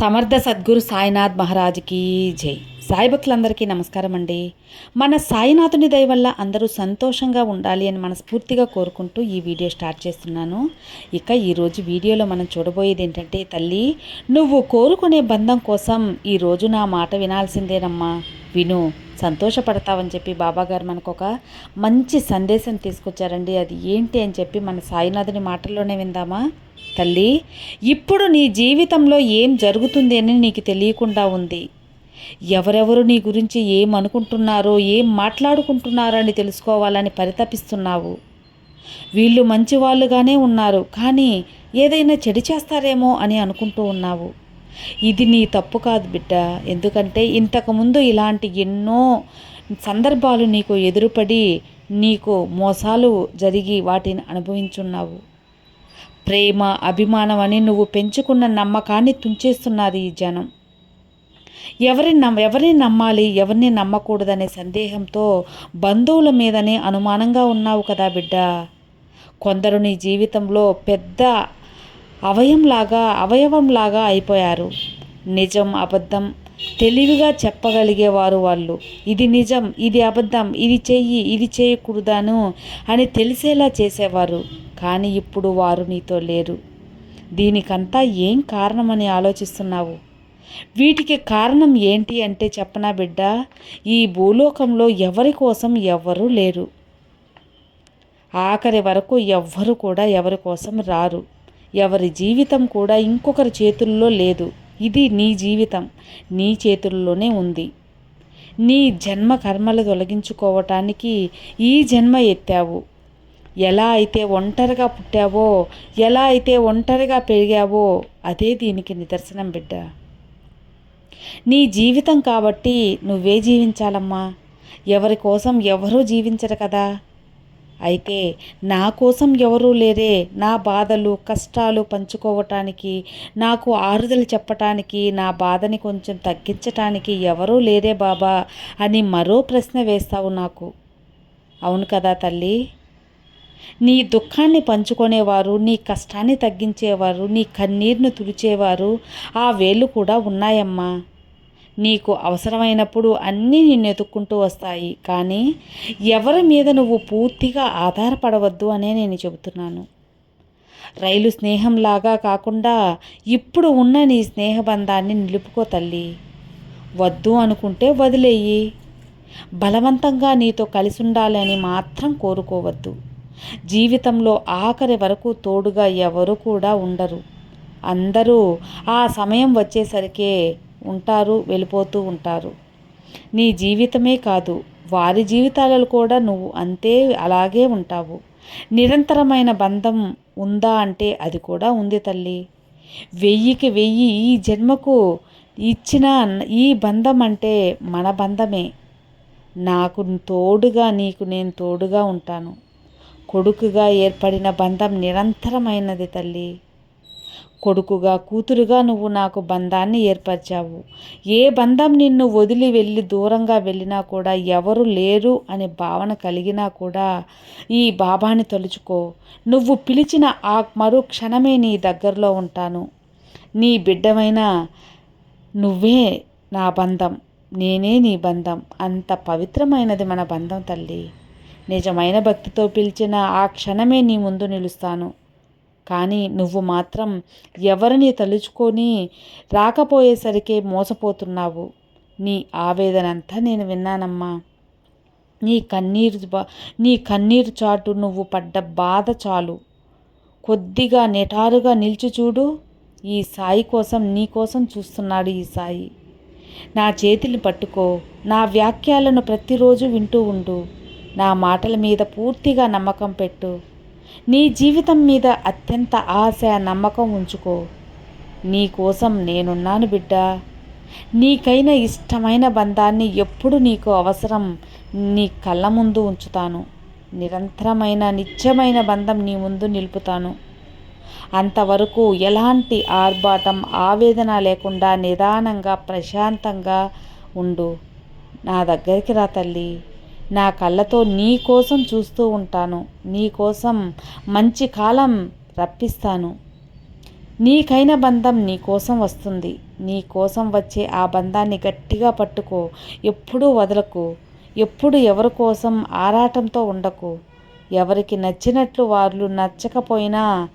సమర్థ సద్గురు సాయినాథ్ మహారాజ్కి జై. సాయి భక్తులందరికీ నమస్కారం అండి. మన సాయినాథుని దయ వల్ల అందరూ సంతోషంగా ఉండాలి అని మనస్ఫూర్తిగా కోరుకుంటూ ఈ వీడియో స్టార్ట్ చేస్తున్నాను. ఇక ఈరోజు వీడియోలో మనం చూడబోయేది ఏంటంటే తల్లి నువ్వు కోరుకునే బంధం కోసం ఈరోజు నా మాట వినాల్సిందేనమ్మా. విను సంతోషపడతావని చెప్పి బాబాగారు మనకు ఒక మంచి సందేశం తీసుకొచ్చారండి. అది ఏంటి అని చెప్పి మన సాయినాథుని మాటల్లోనే విందామా? తల్లి ఇప్పుడు నీ జీవితంలో ఏం జరుగుతుంది అని నీకు తెలియకుండా ఉంది. ఎవరెవరు నీ గురించి ఏం అనుకుంటున్నారో ఏం మాట్లాడుకుంటున్నారో అని తెలుసుకోవాలని పరితపిస్తున్నావు. వీళ్ళు మంచివాళ్ళుగానే ఉన్నారు కానీ ఏదైనా చెడు చేస్తారేమో అని అనుకుంటూ ఉన్నావు. ఇది నీ తప్పు కాదు బిడ్డ. ఎందుకంటే ఇంతకుముందు ఇలాంటి ఎన్నో సందర్భాలు నీకు ఎదురుపడి నీకు మోసాలు జరిగి వాటిని అనుభవించున్నావు. ప్రేమ అభిమానం అని నువ్వు పెంచుకున్న నమ్మకాన్ని తుంచేస్తున్నారు ఈ జనం. ఎవరిని నమ్ ఎవరిని నమ్మాలి ఎవరిని నమ్మకూడదనే సందేహంతో బంధువుల మీదనే అనుమానంగా ఉన్నావు కదా బిడ్డ. కొందరు నీ జీవితంలో పెద్ద అవయంలాగా అవయవంలాగా అయిపోయారు. నిజం అబద్ధం తెలివిగా చెప్పగలిగేవారు వాళ్ళు. ఇది నిజం ఇది అబద్ధం ఇది చెయ్యి ఇది చేయకూడదాను అని తెలిసేలా చేసేవారు. కానీ ఇప్పుడు వారు నీతో లేరు. దీనికంతా ఏం కారణమని ఆలోచిస్తున్నావు? వీటికి కారణం ఏంటి అంటే చెప్పనా బిడ్డ? ఈ భూలోకంలో ఎవరి కోసం ఎవ్వరూ లేరు. ఆఖరి వరకు ఎవ్వరు కూడా ఎవరి కోసం రారు. ఎవరి జీవితం కూడా ఇంకొకరి చేతుల్లో లేదు. ఇది నీ జీవితం. నీ చేతుల్లోనే ఉంది. నీ జన్మ కర్మలు తొలగించుకోవటానికి ఈ జన్మ ఎత్తావు. ఎలా అయితే ఒంటరిగా పుట్టావో ఎలా అయితే ఒంటరిగా పెరిగావో అదే దీనికి నిదర్శనం బిడ్డ. నీ జీవితం కాబట్టి నువ్వే జీవించాలమ్మా. ఎవరి కోసం ఎవరూ జీవించరు కదా. అయితే నా కోసం ఎవరూ లేరే. నా బాధలు కష్టాలు పంచుకోవటానికి నాకు ఆరుదలు చెప్పటానికి నా బాధని కొంచెం తగ్గించటానికి ఎవరూ లేరే బాబా అని మరో ప్రశ్న వేస్తావు నాకు. అవును కదా తల్లి? నీ దుఃఖాన్ని పంచుకునేవారు నీ కష్టాన్ని తగ్గించేవారు నీ కన్నీరును తుడిచేవారు ఆ వేళ్ళు కూడా ఉన్నాయమ్మా. నీకు అవసరమైనప్పుడు అన్నీ నిన్ను ఎదుక్కుంటూ వస్తాయి. కానీ ఎవరి మీద నువ్వు పూర్తిగా ఆధారపడవద్దు అనే నేను చెబుతున్నాను. రైలు స్నేహంలాగా కాకుండా ఇప్పుడు ఉన్న నీ స్నేహబంధాన్ని నిలుపుకో తల్లి. వద్దు అనుకుంటే వదిలేయి. బలవంతంగా నీతో కలిసి ఉండాలని మాత్రం కోరుకోవద్దు. జీవితంలో ఆఖరి వరకు తోడుగా ఎవరు కూడా ఉండరు. అందరూ ఆ సమయం వచ్చేసరికే ఉంటారు వెళ్ళిపోతూ ఉంటారు. నీ జీవితమే కాదు వారి జీవితాలలో కూడా నువ్వు అంతే అలాగే ఉంటావు. నిరంతరమైన బంధం ఉందా అంటే అది కూడా ఉంది తల్లి. వెయ్యికి వెయ్యి ఈ జన్మకు ఇచ్చిన ఈ బంధం అంటే మన బంధమే. నాకు తోడుగా నీకు నేను తోడుగా ఉంటాను. కొడుకుగా ఏర్పడిన బంధం నిరంతరమైనది తల్లి. కొడుకుగా కూతురుగా నువ్వు నాకు బంధాన్ని ఏర్పరిచావు. ఏ బంధం నిన్ను వదిలి వెళ్ళి దూరంగా వెళ్ళినా కూడా ఎవరు లేరు అనే భావన కలిగినా కూడా ఈ బాబాని తలుచుకో. నువ్వు పిలిచిన ఆ మరో క్షణమే నీ దగ్గరలో ఉంటాను. నీ బిడ్డమైన నువ్వే నా బంధం. నేనే నీ బంధం. అంత పవిత్రమైనది మన బంధం తల్లి. నిజమైన భక్తితో పిలిచిన ఆ క్షణమే నీ ముందు నిలుస్తాను. కానీ నువ్వు మాత్రం ఎవరిని తలుచుకొని రాకపోయేసరికే మోసపోతున్నావు? నీ ఆవేదనంతా నేను విన్నానమ్మా. నీ కన్నీరు నీ కన్నీరు చాటు నువ్వు పడ్డ బాధ చాలు. కొద్దిగా నిటారుగా నిలిచి చూడు. ఈ సాయి కోసం నీ కోసం చూస్తున్నాడు ఈ సాయి. నా చేతిని పట్టుకో. నా వ్యాఖ్యలను ప్రతిరోజు వింటూ ఉండు. నా మాటల మీద పూర్తిగా నమ్మకం పెట్టు. నీ జీవితం మీద అత్యంత ఆశ నమ్మకం ఉంచుకో. నీ కోసం నేనున్నాను బిడ్డ. నీకైన ఇష్టమైన బంధాన్ని ఎప్పుడు నీకు అవసరం నీ కళ్ళ ముందు ఉంచుతాను. నిరంతరమైన నిత్యమైన బంధం నీ ముందు నిలుపుతాను. అంతవరకు ఎలాంటి ఆర్భాటం ఆవేదన లేకుండా నిదానంగా ప్రశాంతంగా ఉండు. నా దగ్గరికి రా తల్లి. నా కళ్ళతో నీ కోసం చూస్తూ ఉంటాను. నీ కోసం మంచి కాలం రప్పిస్తాను. నీకైన బంధం నీ కోసం వస్తుంది. నీ కోసం వచ్చే ఆ బంధాన్ని గట్టిగా పట్టుకో. ఎప్పుడూ వదలకు. ఎప్పుడు ఎవరి కోసం ఆరాటంతో ఉండకు. ఎవరికి నచ్చినట్లు వాళ్ళు నచ్చకపోయినా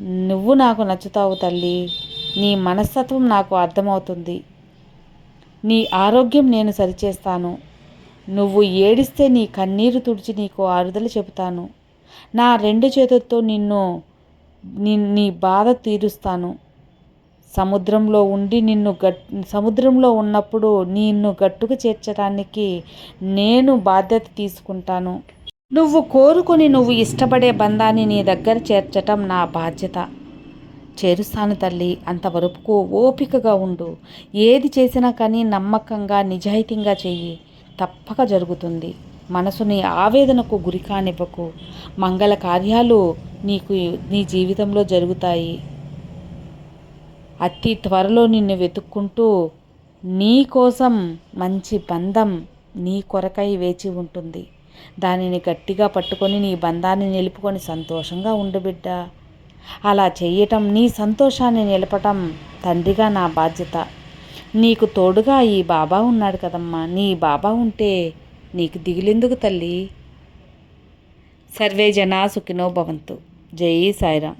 నువ్వు నాకు నచ్చుతావు తల్లి. నీ మనస్తత్వం నాకు అర్థమవుతుంది. నీ ఆరోగ్యం నేను సరిచేస్తాను. నువ్వు ఏడిస్తే నీ కన్నీరు తుడిచి నీకు ఆరుదల చెబుతాను. నా రెండు చేతులతో నిన్ను నీ బాధ తీరుస్తాను. సముద్రంలో ఉండి నిన్ను గట్ సముద్రంలో ఉన్నప్పుడు నిన్ను గట్టుకు చేర్చడానికి నేను బాధ్యత తీసుకుంటాను. నువ్వు కోరుకొని నువ్వు ఇష్టపడే బంధాన్ని నీ దగ్గర చేర్చటం నా బాధ్యత. చేరుస్తాను తల్లి అంతవరకు ఓపికగా ఉండు. ఏది చేసినా కానీ నమ్మకంగా నిజాయితీగా చెయ్యి. తప్పక జరుగుతుంది. మనసుని ఆవేదనకు గురి కానివ్వకు మంగళ కార్యాలు నీకు నీ జీవితంలో జరుగుతాయి. అతి త్వరలో నిన్ను వెతుక్కుంటూ నీ కోసం మంచి బంధం నీ కొరకై వేచి ఉంటుంది. దానిని గట్టిగా పట్టుకొని నీ బంధాన్ని నిలుపుకొని సంతోషంగా ఉండు బిడ్డ. అలా చేయటం నీ సంతోషాన్ని నిలపటం తండ్రిగా నా బాధ్యత. నీకు తోడుగా ఈ బాబా ఉన్నాడు కదమ్మా. నీ బాబా ఉంటే నీకు దిగులెందుకు తల్లి? సర్వే జనా సుఖినో భవంతు. జై సాయిరామ్.